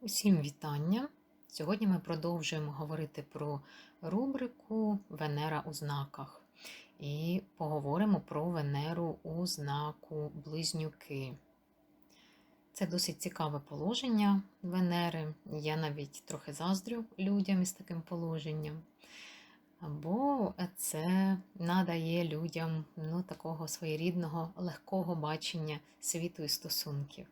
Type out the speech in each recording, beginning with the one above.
Усім вітання! Сьогодні ми продовжуємо говорити про рубрику Венера у знаках і поговоримо про Венеру у знаку Близнюки. Це досить цікаве положення Венери. Я навіть трохи заздрю людям із таким положенням. Бо це надає людям ну, такого своєрідного легкого бачення світу і стосунків.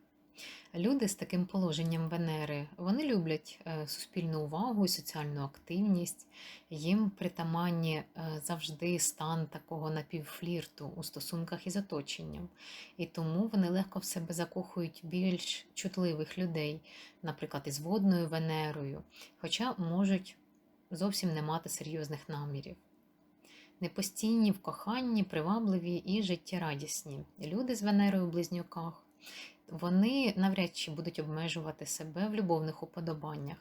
Люди з таким положенням Венери вони люблять е, суспільну увагу і соціальну активність. Їм притаманні е, завжди стан такого напівфлірту у стосунках із оточенням. І тому вони легко в себе закохують більш чутливих людей, наприклад, із водною Венерою, хоча можуть зовсім не мати серйозних намірів. Непостійні в коханні, привабливі і життєрадісні. Люди з Венерою у близнюках вони навряд чи будуть обмежувати себе в любовних уподобаннях.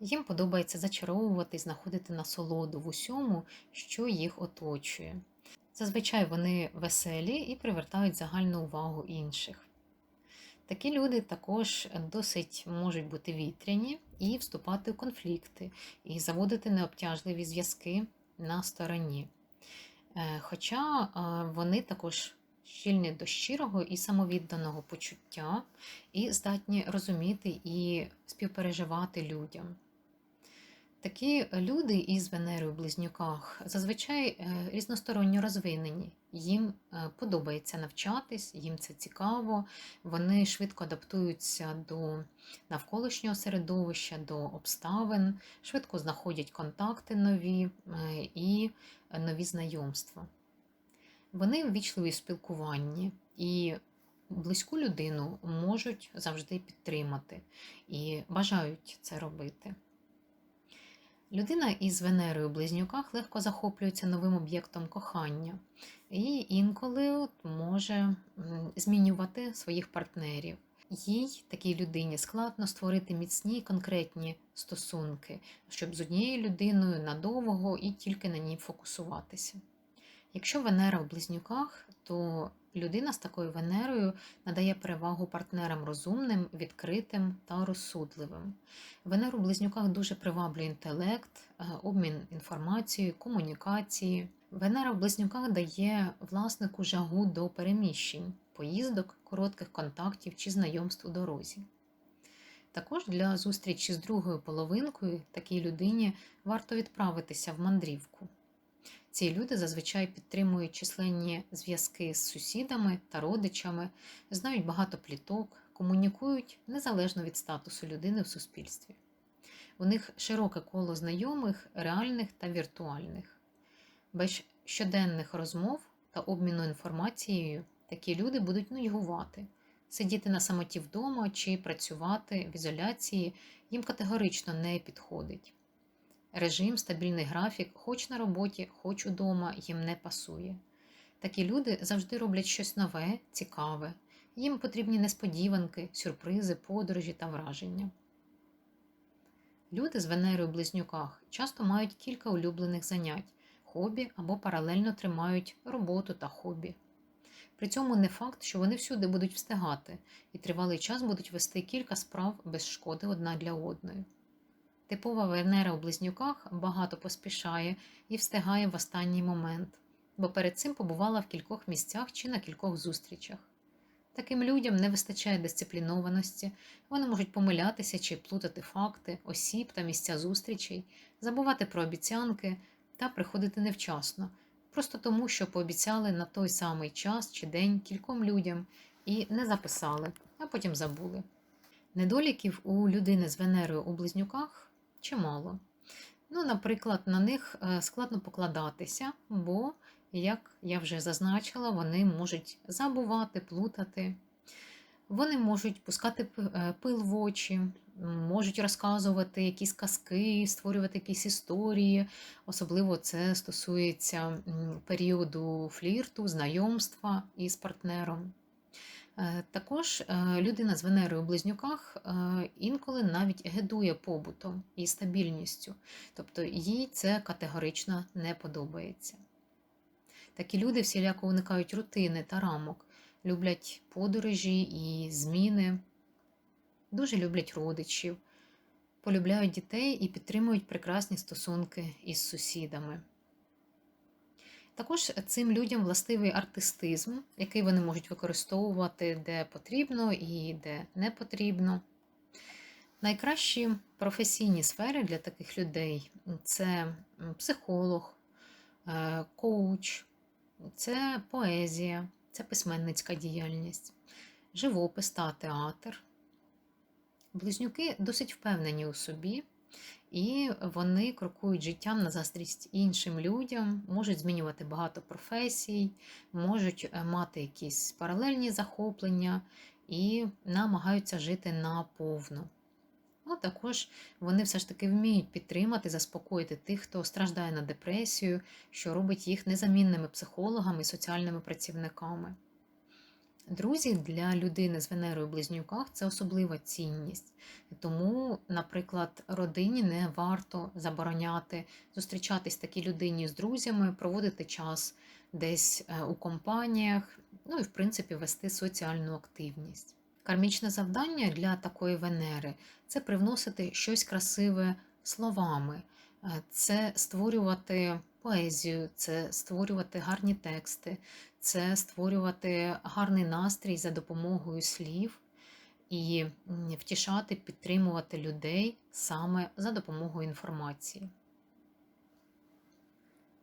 Їм подобається зачаровувати і знаходити насолоду в усьому, що їх оточує. Зазвичай вони веселі і привертають загальну увагу інших. Такі люди також досить можуть бути вітряні і вступати у конфлікти, і заводити необтяжливі зв'язки на стороні. Е, хоча е, вони також щільні до щирого і самовідданого почуття, і здатні розуміти і співпереживати людям. Такі люди із Венерою в близнюках зазвичай е, різносторонньо розвинені. Їм е, подобається навчатись, їм це цікаво, вони швидко адаптуються до навколишнього середовища, до обставин, швидко знаходять контакти нові е, і нові знайомства. Вони ввічливі в спілкуванні і близьку людину можуть завжди підтримати і бажають це робити. Людина із Венерою в близнюках легко захоплюється новим об'єктом кохання і інколи от може змінювати своїх партнерів. Їй, такій людині, складно створити міцні конкретні стосунки, щоб з однією людиною надовго і тільки на ній фокусуватися. Якщо Венера в близнюках, то людина з такою Венерою надає перевагу партнерам розумним, відкритим та розсудливим. Венеру в близнюках дуже приваблює інтелект, е, обмін інформацією, комунікації. Венера в близнюках дає власнику жагу до переміщень, поїздок, коротких контактів чи знайомств у дорозі. Також для зустрічі з другою половинкою такій людині варто відправитися в мандрівку. Ці люди зазвичай підтримують численні зв'язки з сусідами та родичами, знають багато пліток, комунікують незалежно від статусу людини в суспільстві. У них широке коло знайомих, реальних та віртуальних. Без щоденних розмов та обміну інформацією такі люди будуть нудьгувати. Сидіти на самоті вдома чи працювати в ізоляції їм категорично не підходить. Режим, стабільний графік, хоч на роботі, хоч удома, їм не пасує. Такі люди завжди роблять щось нове, цікаве. Їм потрібні несподіванки, сюрпризи, подорожі та враження. Люди з Венерою в близнюках часто мають кілька улюблених занять, хобі або паралельно тримають роботу та хобі. При цьому не факт, що вони всюди будуть встигати і тривалий час будуть вести кілька справ без шкоди одна для одної. Типова Венера у близнюках багато поспішає і встигає в останній момент, бо перед цим побувала в кількох місцях чи на кількох зустрічах. Таким людям не вистачає дисциплінованості, вони можуть помилятися чи плутати факти, осіб та місця зустрічей, забувати про обіцянки та приходити невчасно, просто тому, що пообіцяли на той самий час чи день кільком людям і не записали, а потім забули. Недоліків у людини з Венерою у близнюках чимало. Ну, Наприклад, на них е, складно покладатися, бо, як я вже зазначила, вони можуть забувати, плутати, вони можуть пускати е, пил в очі, можуть розказувати якісь казки, створювати якісь історії. Особливо це стосується періоду флірту, знайомства із партнером. Е, також е, людина з Венерою у близнюках е, інколи навіть гедує побутом і стабільністю, тобто їй це категорично не подобається. Такі люди всіляко уникають рутини та рамок, люблять подорожі і зміни, дуже люблять родичів, полюбляють дітей і підтримують прекрасні стосунки із сусідами. Також цим людям властивий артистизм, який вони можуть використовувати де потрібно і де не потрібно. Найкращі професійні сфери для таких людей це психолог, е, коуч, це поезія, це письменницька діяльність, живопис та театр. Близнюки досить впевнені у собі, і вони крокують життям на заздрість іншим людям, можуть змінювати багато професій, можуть е, мати якісь паралельні захоплення і намагаються жити наповну. Ну, також вони все ж таки вміють підтримати, заспокоїти тих, хто страждає на депресію, що робить їх незамінними психологами і соціальними працівниками. Друзі для людини з Венерою в близнюках це особлива цінність. Тому, наприклад, родині не варто забороняти зустрічатись такій людині з друзями, проводити час десь е, у компаніях, ну і, в принципі, вести соціальну активність. Кармічне завдання для такої Венери це привносити щось красиве словами, е, це створювати поезію, це створювати гарні тексти, це створювати гарний настрій за допомогою слів і втішати, підтримувати людей саме за допомогою інформації.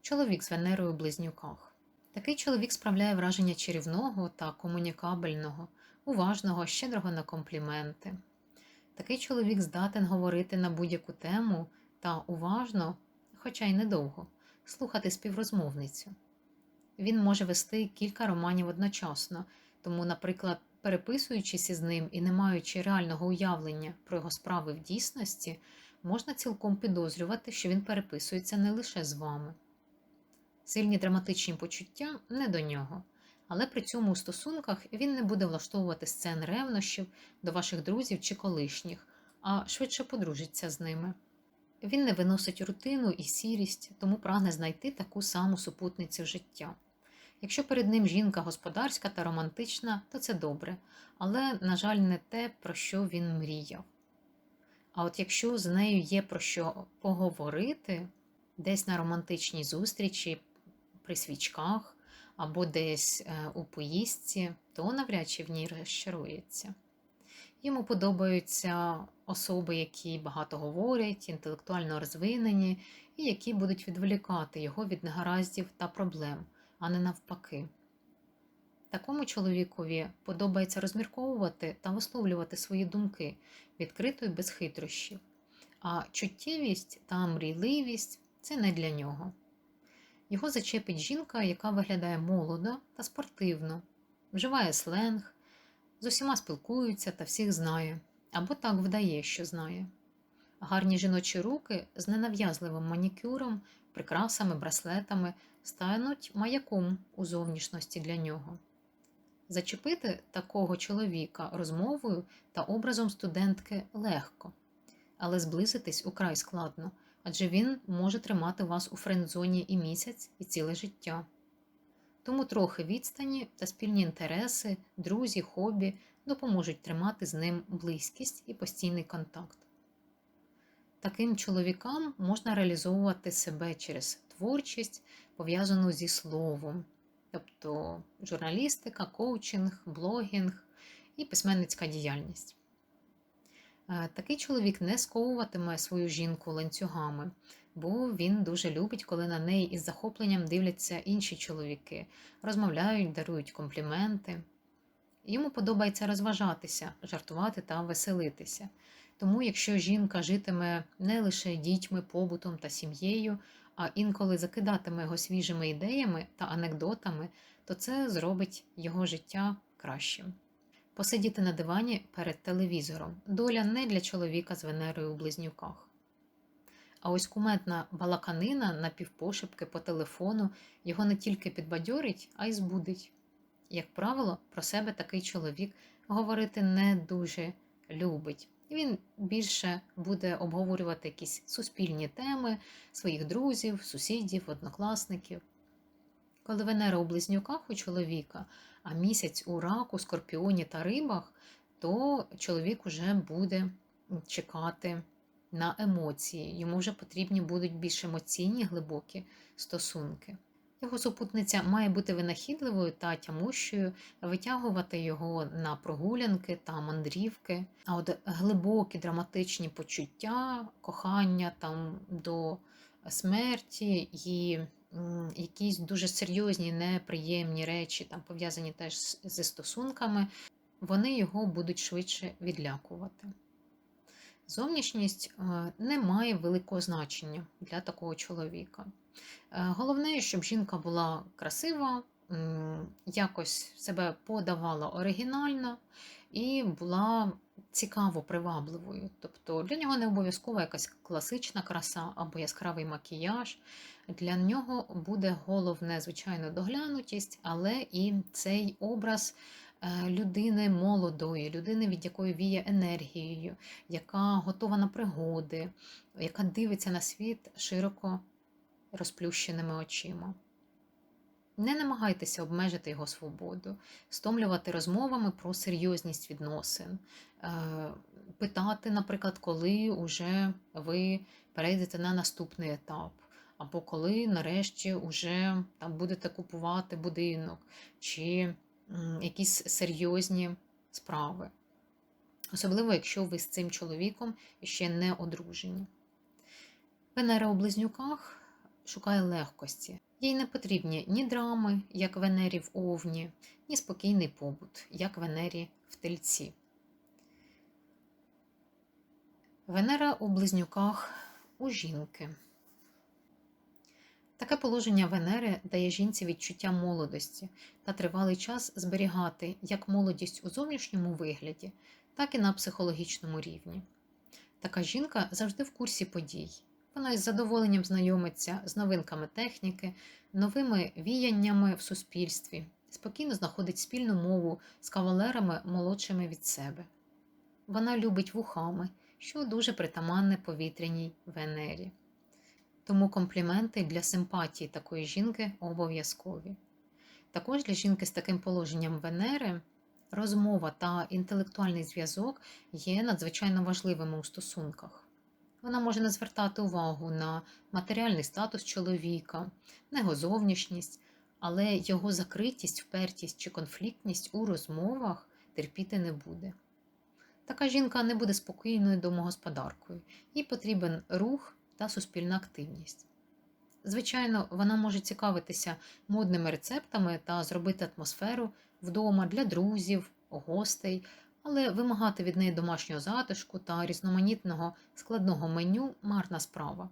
Чоловік з Венерою у близнюках. Такий чоловік справляє враження чарівного та комунікабельного, уважного, щедрого на компліменти. Такий чоловік здатен говорити на будь-яку тему та уважно, хоча й недовго, слухати співрозмовницю. Він може вести кілька романів одночасно, тому, наприклад, переписуючись із ним і не маючи реального уявлення про його справи в дійсності, можна цілком підозрювати, що він переписується не лише з вами. Сильні драматичні почуття не до нього, але при цьому у стосунках він не буде влаштовувати сцен ревнощів до ваших друзів чи колишніх, а швидше подружиться з ними. Він не виносить рутину і сірість, тому прагне знайти таку саму супутницю життя. Якщо перед ним жінка господарська та романтична, то це добре, але, на жаль, не те, про що він мріяв. А от якщо з нею є про що поговорити, десь на романтичній зустрічі, при свічках або десь е, у поїздці, то навряд чи в ній розчарується. Йому подобаються особи, які багато говорять, інтелектуально розвинені, і які будуть відволікати його від негараздів та проблем, а не навпаки. Такому чоловікові подобається розмірковувати та висловлювати свої думки відкрито і без хитрощів, а чуттєвість та мрійливість це не для нього. Його зачепить жінка, яка виглядає молодо та спортивно, вживає сленг, з усіма спілкується та всіх знає, або так вдає, що знає. Гарні жіночі руки з ненав'язливим манікюром, прикрасами, браслетами стануть маяком у зовнішності для нього. Зачепити такого чоловіка розмовою та образом студентки легко, але зблизитись украй складно, адже він може тримати вас у френдзоні і місяць, і ціле життя. Тому трохи відстані та спільні інтереси, друзі, хобі допоможуть тримати з ним близькість і постійний контакт. Таким чоловікам можна реалізовувати себе через творчість, пов'язану зі словом, тобто журналістика, коучинг, блогінг і письменницька діяльність. Е, такий чоловік не сковуватиме свою жінку ланцюгами, бо він дуже любить, коли на неї із захопленням дивляться інші чоловіки, розмовляють, дарують компліменти. Йому подобається розважатися, жартувати та веселитися. Тому, якщо жінка житиме не лише дітьми, побутом та сім'єю, а інколи закидатиме його свіжими ідеями та анекдотами, то це зробить його життя кращим. Посидіти на дивані перед телевізором доля не для чоловіка з Венерою у близнюках. А ось куметна балаканина на півпошепки по телефону його не тільки підбадьорить, а й збудить. Як правило, про себе такий чоловік говорити не дуже любить. Він більше буде обговорювати якісь суспільні теми своїх друзів, сусідів, однокласників. Коли Венера у близнюках у чоловіка, а місяць у раку, скорпіоні та рибах, то чоловік уже буде чекати на емоції. Йому вже потрібні будуть більш емоційні, глибокі стосунки. Його супутниця має бути винахідливою та тямущою, витягувати його на прогулянки та мандрівки. А от глибокі драматичні почуття, кохання там до смерті і якісь дуже серйозні, неприємні речі, там пов'язані теж зі стосунками, вони його будуть швидше відлякувати. Зовнішність е, не має великого значення для такого чоловіка. Е, Головне, щоб жінка була красива, якось себе подавала оригінально і була цікаво привабливою. Тобто для нього не обов'язково якась класична краса або яскравий макіяж. Для нього буде головне, звичайно, доглянутість, але і цей образ людини молодої, людини, від якої віє енергією, яка готова на пригоди, яка дивиться на світ широко розплющеними очима. Не намагайтеся обмежити його свободу, стомлювати розмовами про серйозність відносин, е, питати, наприклад, коли уже ви перейдете на наступний етап, або коли нарешті вже там будете купувати будинок, чи якісь серйозні справи. Особливо, якщо ви з цим чоловіком ще не одружені. Венера у близнюках шукає легкості. Їй не потрібні ні драми, як Венері в Овні, ні спокійний побут, як Венері в Тельці. Венера у близнюках у жінки. Таке положення Венери дає жінці відчуття молодості та тривалий час зберігати як молодість у зовнішньому вигляді, так і на психологічному рівні. Така жінка завжди в курсі подій. Вона із задоволенням знайомиться з новинками техніки, новими віяннями в суспільстві, спокійно знаходить спільну мову з кавалерами молодшими від себе. Вона любить вухами, що дуже притаманне повітряній Венері. Тому компліменти для симпатії такої жінки обов'язкові. Також для жінки з таким положенням Венери розмова та інтелектуальний зв'язок є надзвичайно важливими у стосунках. Вона може не звертати увагу на матеріальний статус чоловіка, на його зовнішність, але його закритість, впертість чи конфліктність у розмовах терпіти не буде. Така жінка не буде спокійною домогосподаркою, їй потрібен рух та суспільна активність. Звичайно, вона може цікавитися модними рецептами та зробити атмосферу вдома для друзів, гостей, але вимагати від неї домашнього затишку та різноманітного складного меню марна справа.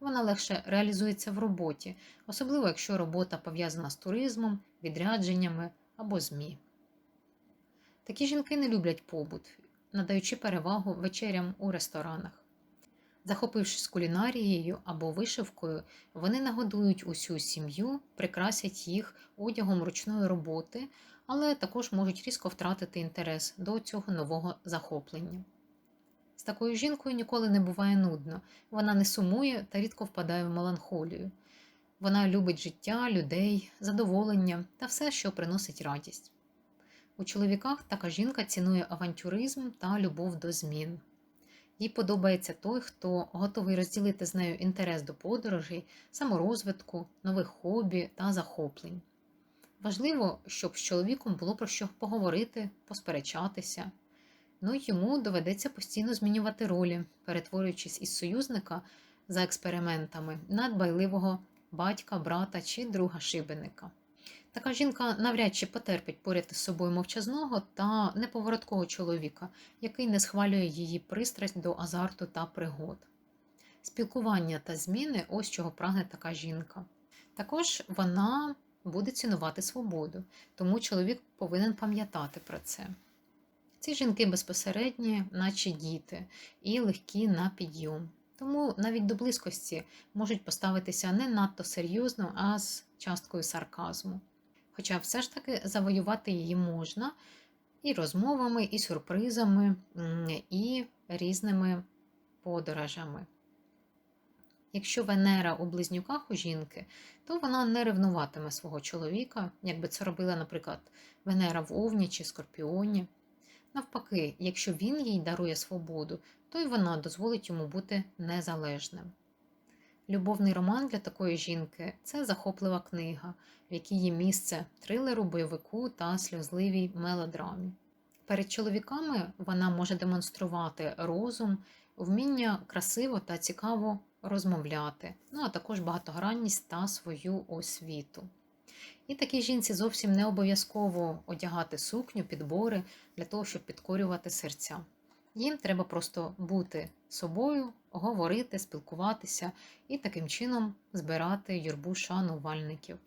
Вона легше реалізується в роботі, особливо якщо робота пов'язана з туризмом, відрядженнями або ЗМІ. Такі жінки не люблять побут, надаючи перевагу вечерям у ресторанах. Захопившись кулінарією або вишивкою, вони нагодують усю сім'ю, прикрасять їх одягом ручної роботи, але також можуть різко втратити інтерес до цього нового захоплення. З такою жінкою ніколи не буває нудно, вона не сумує та рідко впадає в меланхолію. Вона любить життя, людей, задоволення та все, що приносить радість. У чоловіках така жінка цінує авантюризм та любов до змін. Їй подобається той, хто готовий розділити з нею інтерес до подорожей, саморозвитку, нових хобі та захоплень. Важливо, щоб з чоловіком було про що поговорити, посперечатися. Ну йому доведеться постійно змінювати ролі, перетворюючись із союзника за експериментами на дбайливого батька, брата чи друга шибеника. Така жінка навряд чи потерпить поряд із собою мовчазного та неповороткого чоловіка, який не схвалює її пристрасть до азарту та пригод. Спілкування та зміни ось чого прагне така жінка. Також вона буде цінувати свободу, тому чоловік повинен пам'ятати про це. Ці жінки безпосередні, наче діти, і легкі на підйом. Тому навіть до близькості можуть поставитися не надто серйозно, а з часткою сарказму. Хоча все ж таки завоювати її можна і розмовами, і сюрпризами, і різними подорожами. Якщо Венера у близнюках у жінки, то вона не ревнуватиме свого чоловіка, якби це робила, наприклад, Венера в Овні чи Скорпіоні. Навпаки, якщо він їй дарує свободу, то й вона дозволить йому бути незалежним. Любовний роман для такої жінки це захоплива книга, в якій є місце трилеру, бойовику та сльозливій мелодрамі. Перед чоловіками вона може демонструвати розум, вміння красиво та цікаво розмовляти, ну а також багатогранність та свою освіту. І такій жінці зовсім не обов'язково одягати сукню, підбори для того, щоб підкорювати серця. Їм треба просто бути собою, говорити, спілкуватися і таким чином збирати юрбу шанувальників.